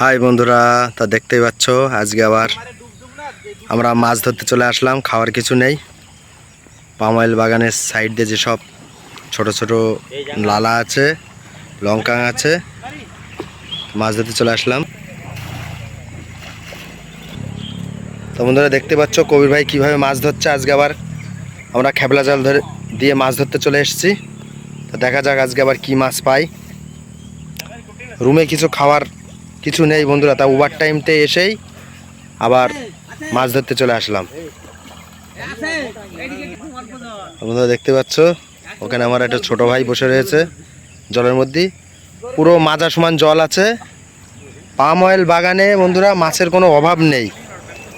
High বন্ধুরা, তা দেখতেই পাচ্ছ, আজকে আবার আমরা মাছ ধরতে চলে আসলাম, খাওয়ার কিছু নেই। পামাইল বাগানের সাইড দিয়ে যেসব ছোট ছোট লালা আছে, লঙ্কা আছে, মাছ ধরতে চলে আসলাম। তো বন্ধুরা, দেখতে পাচ্ছ কবির ভাই কীভাবে মাছ ধরছে, আজকে আবার আমরা খেপলা জাল ধরে দিয়ে মাছ ধরতে চলে এসেছি। তো দেখা যাক আজকে আবার কি মাছ পাই। রুমে কিছু খাওয়ার কিছু নেই বন্ধুরা তা ওভার টাইমতে এসেই আবার মাছ ধরতে চলে আসলাম। বন্ধুরা দেখতে পাচ্ছ ওখানে আমার একটা ছোট ভাই বসে রয়েছে জলের মধ্যে। পুরো মাজা সমান জল আছে। পাম অয়েল বাগানে বন্ধুরা মাছের কোনো অভাব নেই।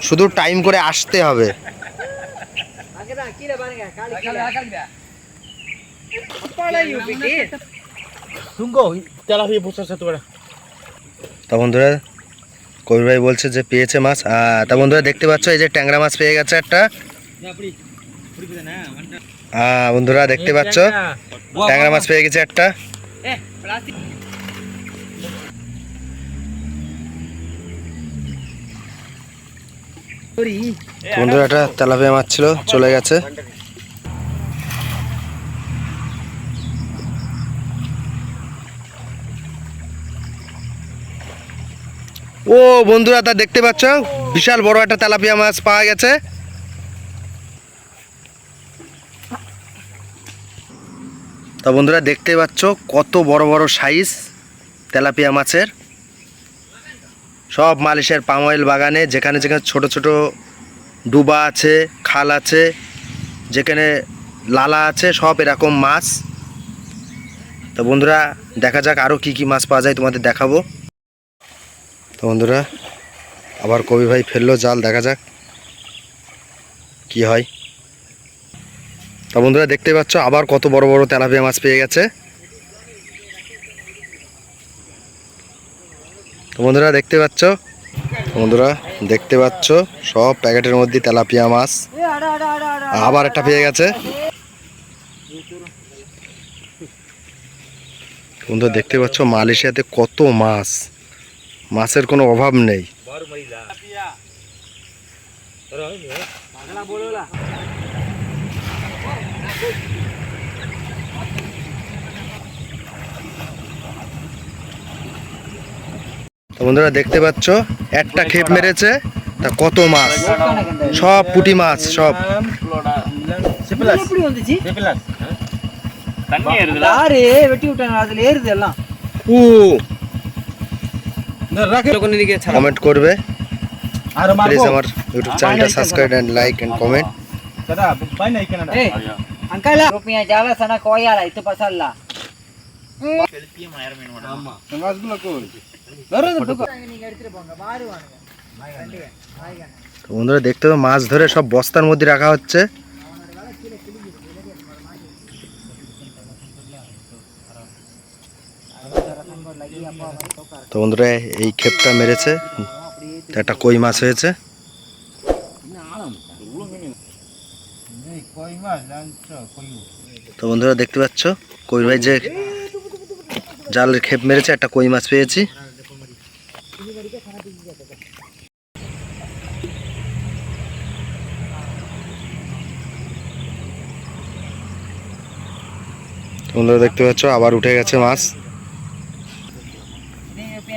শুধু টাইম করে আসতে হবে। Tunggu, telah dia pusat satu orang. তা বন্ধুরা কবির ভাই বলছে যে পেয়েছে মাছ। আহ, তা বন্ধুরা দেখতে পাচ্ছ এই যে ট্যাংরা মাছ পেয়ে গেছে একটা। বন্ধুরা দেখতে পাচ্ছ? ট্যাংরা মাছ পেয়ে গেছে একটা। বন্ধুরা একটা তেলাপিয়া মাছ ছিল চলে গেছে। ও বন্ধুরা, তা দেখতে পাচ্ছ? বিশাল বড় একটা তেলাপিয়া মাছ পাওয়া গেছে। তা বন্ধুরা, দেখতে পাচ্ছ কত বড় বড় সাইজ তেলাপিয়া মাছের। সব মালিশের পাম অয়েল বাগানে, যেখানে যেখানে ছোট ছোট ডুবা আছে, খাল আছে, যেখানে লালা আছে, সব এরকম মাছ। তো বন্ধুরা, দেখা যাক আরও কি কি মাছ পাওয়া যায়, তোমাদের দেখাবো। তো বন্ধুরা, আবার কবি ভাই ফেলল জাল, দেখা যাক কি হয়। তো বন্ধুরা দেখতে পাচ্ছ, আবার কত বড় বড় তেলাপিয়া মাছ পেয়ে গেছে। তো বন্ধুরা, দেখতে পাচ্ছ? বন্ধুরা, দেখতে পাচ্ছ, সব প্যাকেটের মধ্যে তেলাপিয়া মাছ আবার একটা পেয়ে গেছে। বন্ধুরা, দেখতে পাচ্ছ মালয়েশিয়াতে কত মাছ। মাছের কোনো অভাব নেই Baru marilah. Terus ini. তো বন্ধুরা দেখতে পাচ্ছ একটা খেপ মেরেছে তা কত মাছ সব পুঁটি মাছ সব Sebelas. எப்படி வந்துச்சு Sebelas. தண்ணி ஏறுதுல யாரு வெட்டி விட்டாங்க அதுல ஏறுது எல்லாம் ও Nah, কমেন্ট করবে। প্লিজ আমার ইউটিউব চ্যানেলটা subscribe and like and comment বন্ধুরা দেখতে তো মাছ ধরে সব বস্তার মধ্যে রাখা হচ্ছে। তো বন্ধুরা, এই ক্ষেপটা মেরেছে। একটা কই মাছ হয়েছে। তো বন্ধুরা, দেখতে পাচ্ছ? কই ভাই যে জালের ক্ষেপ মেরেছে, একটা কই মাছ পেয়েছি। তো বন্ধুরা, দেখতে পাচ্ছ? আবার উঠে গেছে মাছ।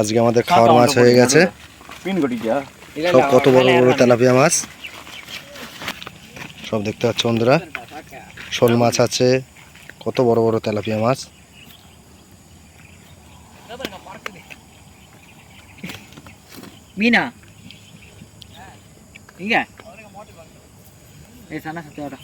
আজকে আমাদের খাওয়ার মাছ হয়ে গেছে। সব কত বড় বড় তেলাপিয়া মাছ? সব দেখতে পাচ্ছ বন্ধুরা। শোল মাছ আছে। কত বড় বড় তেলাপিয়া মাছ? মিনা। ঠিক আছে? এই সানা সাথে ওটা।